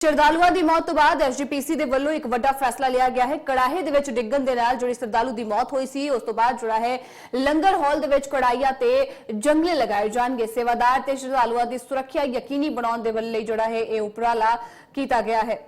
ਸ਼ਰਧਾਲੂਆਂ ਦੀ ਮੌਤ ਤੋਂ ਬਾਅਦ ਐਸਜੀਪੀਸੀ ਦੇ ਵੱਲੋਂ ਇੱਕ ਵੱਡਾ ਫੈਸਲਾ ਲਿਆ ਗਿਆ ਹੈ। ਕੜਾਹੇ ਦੇ ਵਿੱਚ ਡਿੱਗਣ ਦੇ ਨਾਲ ਜਿਹੜੀ ਸ਼ਰਧਾਲੂ ਦੀ ਮੌਤ ਹੋਈ ਸੀ, ਉਸ ਤੋਂ ਬਾਅਦ ਜਿਹੜਾ ਹੈ, ਲੰਗਰ ਹਾਲ ਦੇ ਵਿੱਚ ਕੜਾਈਆਂ ਤੇ ਜੰਗਲੇ ਲਗਾਏ ਜਾਣਗੇ। ਸੇਵਾਦਾਰ ਤੇ ਸ਼ਰਧਾਲੂਆਂ ਦੀ ਸੁਰੱਖਿਆ ਯਕੀਨੀ ਬਣਾਉਣ ਦੇ ਲਈ ਜਿਹੜਾ ਹੈ, ਇਹ ਉਪਰਾਲਾ ਕੀਤਾ ਗਿਆ ਹੈ।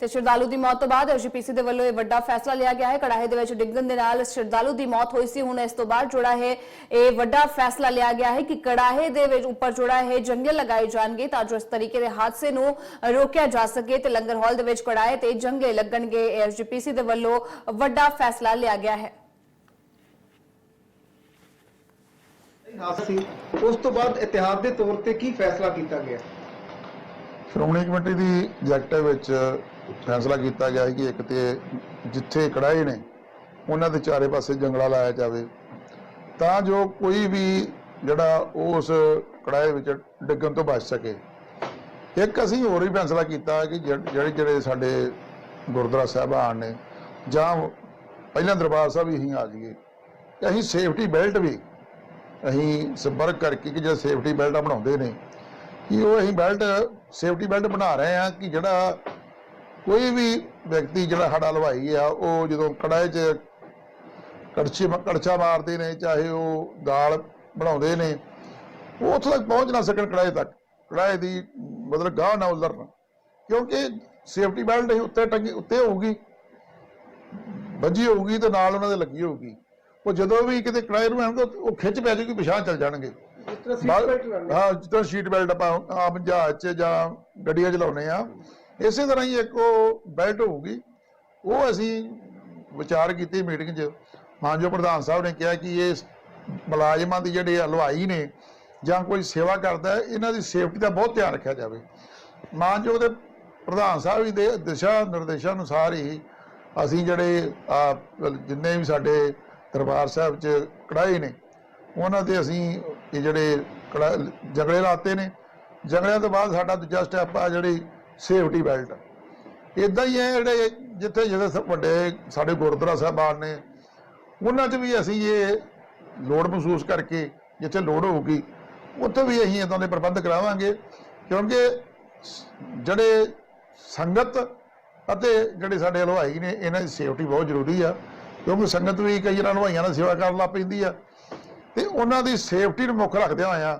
ਤੇ ਸ਼ਰਧਾਲੂ ਦੀ ਮੌਤ ਤੋਂ ਬਾਅਦ ਐਸਜੀਪੀਸੀ ਦੇ ਵੱਲੋਂ ਇਹ ਵੱਡਾ ਫੈਸਲਾ ਲਿਆ ਗਿਆ ਹੈ। ਕੜਾਹੇ ਦੇ ਵਿੱਚ ਡਿੱਗਣ ਦੇ ਨਾਲ ਸ਼ਰਧਾਲੂ ਦੀ ਮੌਤ ਹੋਈ ਸੀ। ਹੁਣ ਇਸ ਤੋਂ ਬਾਅਦ ਜਿਹੜਾ ਹੈ ਇਹ ਵੱਡਾ ਫੈਸਲਾ ਲਿਆ ਗਿਆ ਹੈ ਕਿ ਕੜਾਹੇ ਦੇ ਵਿੱਚ ਉੱਪਰ ਜਿਹੜਾ ਹੈ ਜੰਗਲ ਲਗਾਏ ਜਾਣਗੇ ਤਾਂ ਜੋ ਇਸ ਤਰੀਕੇ ਦੇ ਹਾਦਸੇ ਨੂੰ ਰੋਕਿਆ ਜਾ ਸਕੇ ਤੇ ਲੰਗਰ ਹਾਲ ਦੇ ਵਿੱਚ ਕੜਾਹੇ ਤੇ ਜੰਗੇ ਲੱਗਣਗੇ। ਐਸਜੀਪੀਸੀ ਦੇ ਵੱਲੋਂ ਵੱਡਾ ਫੈਸਲਾ ਲਿਆ ਗਿਆ ਹੈ। ਹਾਦਸਾ, ਉਸ ਤੋਂ ਬਾਅਦ ਇਤਿਹਾਦ ਦੇ ਤੌਰ ਤੇ ਕੀ ਫੈਸਲਾ ਕੀਤਾ ਗਿਆ? ਸ਼੍ਰੋਮਣੀ ਕਮੇਟੀ ਦੀ ਐਗਜ਼ੈਕਟਿਵ ਵਿੱਚ ਫੈਸਲਾ ਕੀਤਾ ਗਿਆ ਹੈ ਕਿ ਇੱਕ ਤੇ ਜਿੱਥੇ ਕੜਾਏ ਨੇ, ਉਹਨਾਂ ਦੇ ਚਾਰੇ ਪਾਸੇ ਜੰਗਲਾ ਲਾਇਆ ਜਾਵੇ। ਤਾਂ ਜੋ ਕੋਈ ਵੀ ਜਿਹੜਾ ਉਸ ਕੜਾਏ ਵਿੱਚ ਡਿੱਗਣ ਤੋਂ ਬਚ ਸਕੇ। ਇੱਕ ਅਸੀਂ ਹੋਰ ਵੀ ਫੈਸਲਾ ਕੀਤਾ ਕਿ ਜਿਹੜੇ, ਜਿਹੜੇ- ਸਾਡੇ ਗੁਰਦੁਆਰਾ ਸਾਹਿਬਾਨ ਨੇ, ਜਾਂ ਪਹਿਲਾਂ ਦਰਬਾਰ ਸਾਹਿਬ ਵੀ ਅਸੀਂ ਆ ਜਾਈਏ। ਅਸੀਂ ਸੇਫਟੀ ਬੈਲਟ ਵੀ ਅਸੀਂ ਸੰਪਰਕ ਕਰਕੇ ਕਿ ਜੇ ਸੇਫਟੀ ਬੈਲਟ ਬਣਾਉਂਦੇ ਨੇ ਕਿ ਉਹ ਅਸੀਂ ਬੈਲਟ, ਸੇਫਟੀ ਬੈਲਟ ਬਣਾ ਰਹੇ ਹਾਂ ਕਿ ਜਿਹੜਾ ਕੋਈ ਵੀ ਵਿਅਕਤੀ ਜਿਹੜਾ ਸਾਡਾ ਹਲਵਾਈ ਆ, ਉਹ ਜਦੋਂ ਕੜਾਏ 'ਚ ਕੜਛੀ ਕੜਛਾ ਮਾਰਦੇ ਨੇ, ਚਾਹੇ ਉਹ ਦਾਲ ਬਣਾਉਂਦੇ ਨੇ, ਉਹ ਉੱਥੋਂ ਤੱਕ ਪਹੁੰਚ ਨਾ ਸਕਣ ਕੜਾਏ ਤੱਕ। ਕੜਾਏ ਦੀ ਮਤਲਬ ਗਾਹ ਨਾ ਉਲਰਨ ਕਿਉਂਕਿ ਸੇਫਟੀ ਬੈਲਟ ਹੀ ਉੱਤੇ ਟੰਗੀ, ਉੱਤੇ ਹੋਊਗੀ, ਵੱਜੀ ਹੋਊਗੀ ਤੇ ਨਾਲ ਉਹਨਾਂ ਦੇ ਲੱਗੀ ਹੋਊਗੀ। ਉਹ ਜਦੋਂ ਵੀ ਕਿਤੇ ਕੜਾਏ ਨੂੰ ਆਉਣਗੇ ਉਹ ਖਿੱਚ ਪੈ ਜਾਊਗੀ ਪਿਛਾਂ ਚੱਲ ਜਾਣਗੇ। ਹਾਂ ਜਿੱਦਾਂ ਸ਼ੀਟ ਬੈਲਟ ਆਪਾਂ ਆਮ ਜਹਾਜ਼ 'ਚ ਜਾਂ ਗੱਡੀਆਂ 'ਚ ਲਾਉਨੇ ਆ ਇਸੇ ਤਰ੍ਹਾਂ ਹੀ ਇੱਕ ਉਹ ਬੈਲਟ ਹੋਊਗੀ। ਉਹ ਅਸੀਂ ਵਿਚਾਰ ਕੀਤੀ ਮੀਟਿੰਗ 'ਚ। ਮਾਨਜੋ ਪ੍ਰਧਾਨ ਸਾਹਿਬ ਨੇ ਕਿਹਾ ਕਿ ਇਹ ਮੁਲਾਜ਼ਮਾਂ ਦੀ ਜਿਹੜੇ ਹਲਵਾਈ ਨੇ ਜਾਂ ਕੋਈ ਸੇਵਾ ਕਰਦਾ ਇਹਨਾਂ ਦੀ ਸੇਫਟੀ ਦਾ ਬਹੁਤ ਧਿਆਨ ਰੱਖਿਆ ਜਾਵੇ। ਮਾਨਜੋ ਦੇ ਪ੍ਰਧਾਨ ਸਾਹਿਬ ਦੇ ਦਿਸ਼ਾ ਨਿਰਦੇਸ਼ਾਂ ਅਨੁਸਾਰ ਹੀ ਅਸੀਂ ਜਿਹੜੇ ਜਿੰਨੇ ਵੀ ਸਾਡੇ ਦਰਬਾਰ ਸਾਹਿਬ 'ਚ ਕੜਾਏ ਨੇ ਉਹਨਾਂ ਤੇ ਅਸੀਂ ਇਹ ਜਿਹੜੇ ਕੜਾ- ਜੰਗਲੇ ਲਾਤੇ ਨੇ। ਜੰਗਲਿਆਂ ਤੋਂ ਬਾਅਦ ਸਾਡਾ ਦੂਜਾ ਸਟੈਪ ਆ ਜਿਹੜੀ ਸੇਫਟੀ ਬੈਲਟ ਇਦਾਂ ਹੀ ਹੈ ਜਿਹੜੇ ਜਿੱਥੇ ਜਿਹੜੇ ਵੱਡੇ ਸਾਡੇ ਗੁਰਦੁਆਰਾ ਸਾਹਿਬਾਨ ਨੇ, ਉਹਨਾਂ 'ਚ ਵੀ ਅਸੀਂ ਇਹ ਲੋੜ ਮਹਿਸੂਸ ਕਰਕੇ ਜਿੱਥੇ ਲੋੜ ਹੋਊਗੀ, ਉੱਥੇ ਵੀ ਅਸੀਂ ਇਦਾਂ ਦੇ ਪ੍ਰਬੰਧ ਕਰਾਵਾਂਗੇ। ਕਿਉਂਕਿ ਜਿਹੜੇ ਸੰਗਤ ਅਤੇ ਜਿਹੜੇ ਸਾਡੇ ਹਲਵਾਈ ਨੇ, ਇਹਨਾਂ ਦੀ ਸੇਫਟੀ ਬਹੁਤ ਜ਼ਰੂਰੀ ਆ। ਕਿਉਂਕਿ ਸੰਗਤ ਵੀ ਕਈ ਵਾਰ ਹਲਵਾਈਆਂ ਨਾਲ ਸੇਵਾ ਕਰਨ ਲੱਗ ਪੈਂਦੀ ਆ। ਤੇ ਉਹਨਾਂ ਦੀ ਸੇਫਟੀ ਨੂੰ ਮੁੱਖ ਰੱਖਦਿਆਂ ਹੋਇਆਂ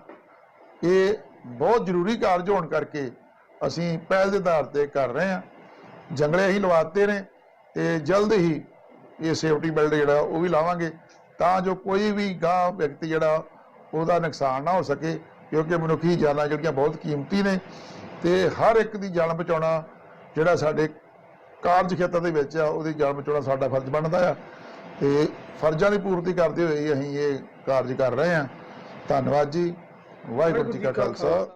ਇਹ ਬਹੁਤ ਜ਼ਰੂਰੀ ਕਾਰਜ ਹੋਣ ਕਰਕੇ ਅਸੀਂ ਪਹਿਲ ਦੇ ਆਧਾਰ ਤੇ ਕਰ ਰਹੇ ਹਾਂ। ਜੰਗਲੇ ਅਸੀਂ ਲਵਾਤੇ ਨੇ ਤੇ ਜਲਦ ਹੀ ਇਹ ਸੇਫਟੀ ਬੈਲਟ ਜਿਹੜਾ ਉਹ ਵੀ ਲਾਵਾਂਗੇ ਤਾਂ ਜੋ ਕੋਈ ਵੀ ਗਾਂ ਵਿਅਕਤੀ ਜਿਹੜਾ ਉਹਦਾ ਨੁਕਸਾਨ ਨਾ ਹੋ ਸਕੇ, ਕਿਉਂਕਿ ਮਨੁੱਖੀ ਜਾਨਾਂ ਜਿਹੜੀਆਂ ਬਹੁਤ ਕੀਮਤੀ ਨੇ ਤੇ ਹਰ ਇੱਕ ਦੀ ਜਾਨ ਬਚਾਉਣਾ ਜਿਹੜਾ ਸਾਡੇ ਕਾਰਜ ਖੇਤਰ ਦੇ ਵਿੱਚ ਆ, ਉਹਦੀ ਜਾਨ ਬਚਾਉਣਾ ਸਾਡਾ ਫਰਜ਼ ਬਣਦਾ ਆ ਤੇ ਫਰਜ਼ਾਂ ਦੀ ਪੂਰਤੀ ਕਰਦੇ ਹੋਏ ਹੀ ਅਸੀਂ ਇਹ ਕਾਰਜ ਕਰ ਰਹੇ ਹਾਂ। ਧੰਨਵਾਦ ਜੀ। ਵਾਹਿਗੁਰੂ ਜੀ ਕਾ ਖਾਲਸਾ।